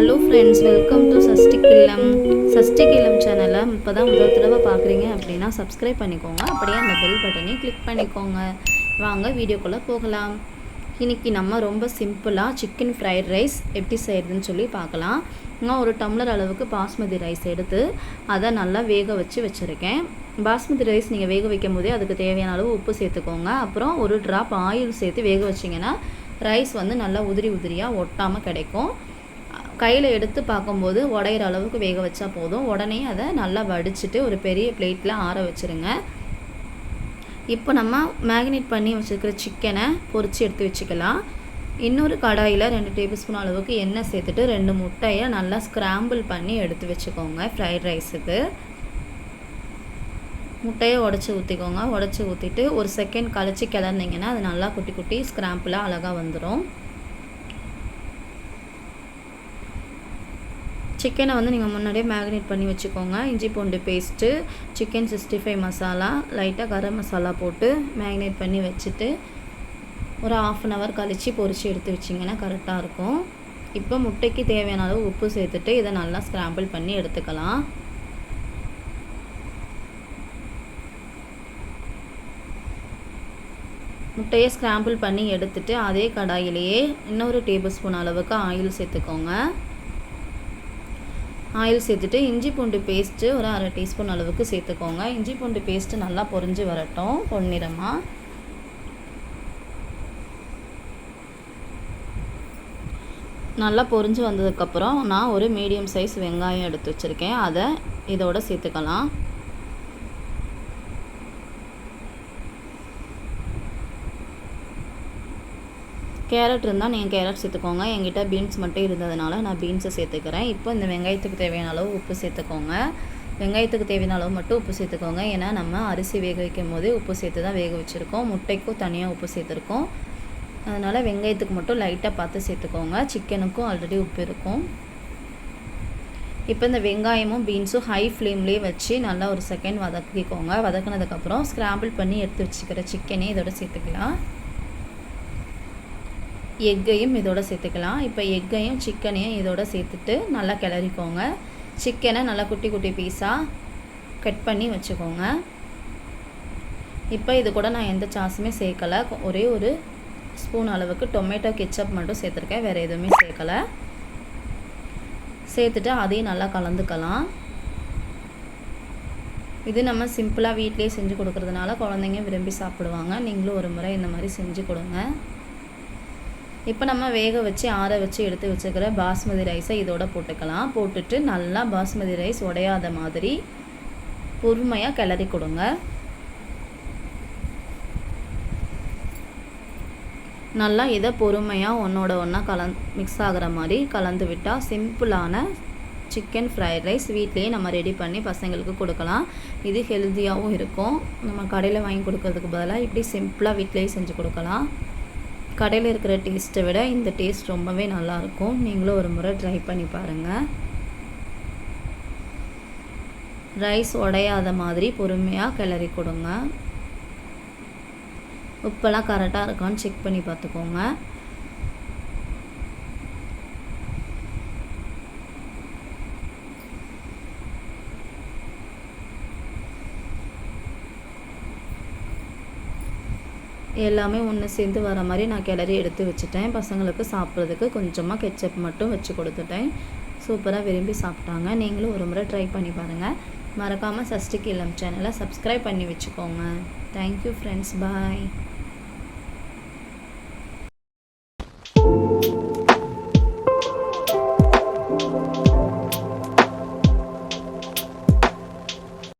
Hello friends welcome to Sashtik Illam Sashtik Illam சேனலை இப்போ தான் முதல் தடவை பார்க்குறீங்க அப்படின்னா சப்ஸ்கிரைப் பண்ணிக்கோங்க. அப்படியே அந்த பெல் பட்டனையும் கிளிக் பண்ணிக்கோங்க. வாங்க வீடியோக்குள்ளே போகலாம். இன்றைக்கி நம்ம ரொம்ப சிம்பிளாக சிக்கன் ஃப்ரைட் ரைஸ் எப்படி செய்கிறதுன்னு சொல்லி பார்க்கலாம். நான் ஒரு டம்ளர் அளவுக்கு பாஸ்மதி ரைஸ் எடுத்து அதை நல்லா வேக வச்சு வச்சுருக்கேன். பாஸ்மதி ரைஸ் நீங்கள் வேக வைக்கும் போதே அதுக்கு தேவையான அளவு உப்பு சேர்த்துக்கோங்க. அப்புறம் ஒரு ட்ராப் ஆயில் சேர்த்து வேக வச்சிங்கன்னா ரைஸ் வந்து நல்லா உதிரி உதிரியாக ஒட்டாமல் கிடைக்கும். கையில் எடுத்து பார்க்கும்போது உடையிற அளவுக்கு வேக வச்சா போதும். உடனே அதை நல்லா வடிச்சிட்டு ஒரு பெரிய பிளேட்டில் ஆற வச்சுருங்க. இப்போ நம்ம மேக்னேட் பண்ணி வச்சுருக்கிற சிக்கனை பொரித்து எடுத்து வச்சுக்கலாம். இன்னொரு கடாயில் ரெண்டு டேபிள் ஸ்பூன் அளவுக்கு எண்ணெய் சேர்த்துட்டு ரெண்டு முட்டையை நல்லா ஸ்க்ராம்பிள் பண்ணி எடுத்து வச்சுக்கோங்க ஃப்ரைட் ரைஸுக்கு முட்டையை உடச்சி ஊற்றிக்கோங்க உடச்சி ஊற்றிட்டு ஒரு செகண்ட் கழிச்சு கிளறினீங்கன்னா அது நல்லா குட்டி குட்டி ஸ்க்ராம்பிளாக அழகாக வந்துடும் சிக்கனை வந்து நீங்கள் முன்னாடியே மேக்னேட் பண்ணி வச்சுக்கோங்க. இஞ்சி பூண்டு paste chicken sixty five masala லைட்டாக கரம் மசாலா போட்டு மேக்னேட் பண்ணி வச்சுட்டு ஒரு ஆஃப் அன் ஹவர் கழித்து பொரித்து எடுத்து வச்சிங்கன்னா கரெக்டாக இருக்கும். இப்போ முட்டைக்கு தேவையான அளவு உப்பு சேர்த்துட்டு இதை நல்லா ஸ்க்ராம்பிள் பண்ணி எடுத்துக்கலாம். முட்டையை ஸ்க்ராம்பிள் பண்ணி எடுத்துட்டு அதே கடாயிலேயே இன்னொரு டேபிள் ஸ்பூன் அளவுக்கு ஆயில் சேர்த்துக்கோங்க. ஆயில் சேர்த்துட்டு இஞ்சி பூண்டு பேஸ்ட்டு ஒரு அரை டீஸ்பூன் அளவுக்கு சேர்த்துக்கோங்க. இஞ்சி பூண்டு பேஸ்ட்டு நல்லா பொரிஞ்சு வரட்டும் பொன்னிறமாக நல்லா பொரிஞ்சு வந்ததுக்கப்புறம் நான் ஒரு மீடியம் சைஸ் வெங்காயம் எடுத்து வச்சுருக்கேன். அதை இதோட சேர்த்துக்கலாம். கேரட் இருந்தால் நீங்கள் கேரட் சேர்த்துக்கோங்க. என்கிட்ட பீன்ஸ் மட்டும் இருந்ததுனால நான் பீன்ஸை சேர்த்துக்கிறேன். இப்போ இந்த வெங்காயத்துக்கு தேவையான அளவு உப்பு சேர்த்துக்கோங்க. வெங்காயத்துக்கு தேவையான அளவு மட்டும் உப்பு சேர்த்துக்கோங்க. ஏன்னா நம்ம அரிசி வேக வைக்கும் போதே உப்பு சேர்த்து தான் வேக வச்சுருக்கோம். முட்டைக்கும் தனியாக உப்பு சேர்த்துருக்கோம். அதனால் வெங்காயத்துக்கு மட்டும் லைட்டாக பார்த்து சேர்த்துக்கோங்க. சிக்கனுக்கும் ஆல்ரெடி உப்பு இருக்கும். இப்போ இந்த வெங்காயமும் பீன்ஸும் ஹை ஃப்ளேம்லேயே வச்சு நல்லா ஒரு செகண்ட் வதக்கிக்கோங்க. வதக்குனதுக்கப்புறம் ஸ்க்ராம்பிள் பண்ணி எடுத்து வச்சுக்கிற சிக்கனே இதோட சேர்த்துக்கலாம். எக்கையும் இதோட சேர்த்துக்கலாம். இப்போ எக்கையும் சிக்கனையும் இதோட சேர்த்துட்டு நல்லா கிளறிக்கோங்க. சிக்கனை நல்லா குட்டி குட்டி பீஸாக கட் பண்ணி வச்சுக்கோங்க. இப்போ இது கூட நான் எந்த சாஸுமே சேர்க்கலை. ஒரே ஒரு ஸ்பூன் அளவுக்கு டொமேட்டோ கெச்சப் மட்டும் சேர்த்துருக்கேன். வேறு எதுவுமே சேர்க்கலை. சேர்த்துட்டு அதையும் நல்லா கலந்துக்கலாம். இது நம்ம சிம்பிளாக வீட்லேயே செஞ்சு கொடுக்குறதுனால குழந்தைங்க விரும்பி சாப்பிடுவாங்க. நீங்களும் ஒரு முறை இந்த மாதிரி செஞ்சு கொடுங்க. இப்போ நம்ம வேக வச்சு ஆற வச்சு எடுத்து வச்சுக்கிற பாஸ்மதி ரைஸை இதோட போட்டுக்கலாம். போட்டுட்டு நல்லா பாஸ்மதி ரைஸ் உடையாத மாதிரி பொறுமையாக கிளறி கொடுங்க. நல்லா இதை பொறுமையாக ஒன்றோட ஒன்றா கலந் மிக்ஸ் ஆகிற மாதிரி கலந்து விட்டால் சிம்பிளான சிக்கன் ஃப்ரைட் ரைஸ் வீட்லேயே நம்ம ரெடி பண்ணி பசங்களுக்கு கொடுக்கலாம். இது ஹெல்த்தியாகவும் இருக்கும். நம்ம கடையில் வாங்கி கொடுக்கறதுக்கு பதிலாக இப்படி சிம்பிளாக வீட்லேயே செஞ்சு கொடுக்கலாம். கடையில் இருக்கிற டேஸ்ட்டை விட இந்த டேஸ்ட் ரொம்பவே நல்லாயிருக்கும். நீங்களும் ஒரு முறை ட்ரை பண்ணி பாருங்கள் ரைஸ் உடையாத மாதிரி பொறுமையாக கிளறி கொடுங்க. உப்பெல்லாம் கரெக்டாக இருக்கான்னு செக் பண்ணி பார்த்துக்கோங்க. எல்லாமே ஒன்று சேர்ந்து வர மாதிரி நான் கிளறி எடுத்து வச்சுட்டேன். பசங்களுக்கு சாப்பிட்றதுக்கு கொஞ்சமாக கெச்சப் மட்டும் வச்சு கொடுத்துட்டேன். சூப்பராக விரும்பி சாப்பிட்டாங்க. நீங்களும் ஒரு முறை ட்ரை பண்ணி பாருங்கள் மறக்காமல் சஷ்டி கிலம் சேனலை சப்ஸ்கிரைப் பண்ணி வச்சுக்கோங்க. Thank you friends bye